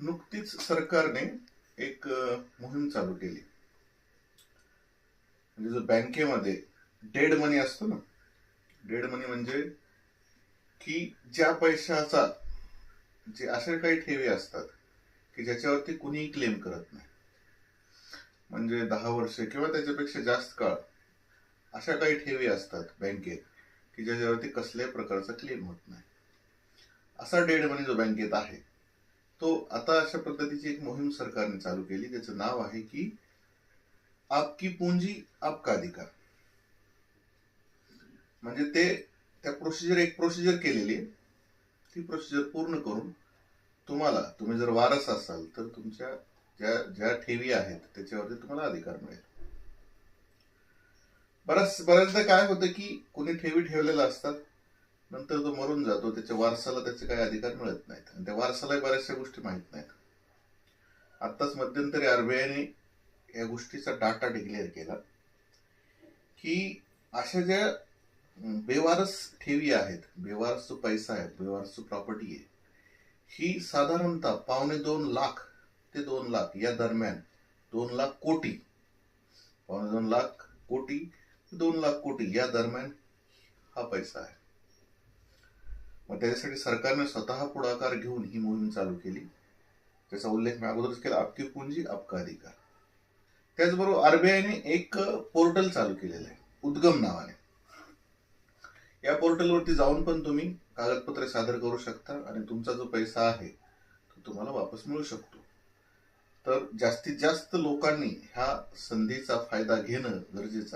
नुकतीच सरकारने एक मोहीम चालू केली. म्हणजे जो बँकेमध्ये डेड मनी असतो ना डेड मनी म्हणजे की ज्या पैशाचा जे असे काही ठेवी असतात की ज्याच्यावरती कुणीही क्लेम करत नाही. म्हणजे दहा वर्षे किंवा त्याच्यापेक्षा जास्त काळ अशा काही ठेवी असतात बँकेत की ज्याच्यावरती कसल्याही प्रकारचा क्लेम होत नाही. असा डेड मनी जो बँकेत आहे तो आता अशा पद्धतीची एक मोहीम सरकारने चालू केली. त्याचं नाव आहे की आपकी पूंजी आपका अधिकार. म्हणजे ते त्या प्रोसिजर एक प्रोसिजर केलेली आहे. ती प्रोसिजर पूर्ण करून तुम्हाला तुम्ही जर वारस असाल तर तुमच्या ज्या ज्या ठेवी आहेत त्याच्यावरती तुम्हाला अधिकार मिळेल. बऱ्याच बऱ्याचदा काय होतं की कोणी ठेवी ठेवलेल्या असतात नंतर तो मरून जातो त्याच्या वारसाला त्याचे काही अधिकार मिळत नाहीत. आणि त्या वारसाला बऱ्याचशा गोष्टी माहीत नाहीत. आत्ताच मध्यंतरी आरबीआयने या गोष्टीचा डाटा डिक्लेअर केला की अशा ज्या बेवारस ठेवी आहेत बेवारस जो पैसा आहे बेवारस जो प्रॉपर्टी आहे ही साधारणतः पावणे दोन लाख ते दोन लाख या दरम्यान दोन लाख कोटी पावणे दोन लाख कोटी ते दोन लाख कोटी या दरम्यान हा पैसा आहे. मग त्याच्यासाठी सरकारने स्वतः पुढाकार घेऊन ही मोहीम चालू केली. त्याचा उल्लेख मी अगोदरच केला आपकी पुंजी आपका अधिकार. त्याचबरोबर आरबीआयने एक पोर्टल चालू केलेलं आहे उद्गम नावाने. या पोर्टलवरती जाऊन पण तुम्ही कागदपत्रे सादर करू शकता आणि तुमचा जो पैसा आहे तो तुम्हाला वापस मिळू शकतो. तर जास्तीत जास्त लोकांनी ह्या संधीचा फायदा घेणं गरजेचं आहे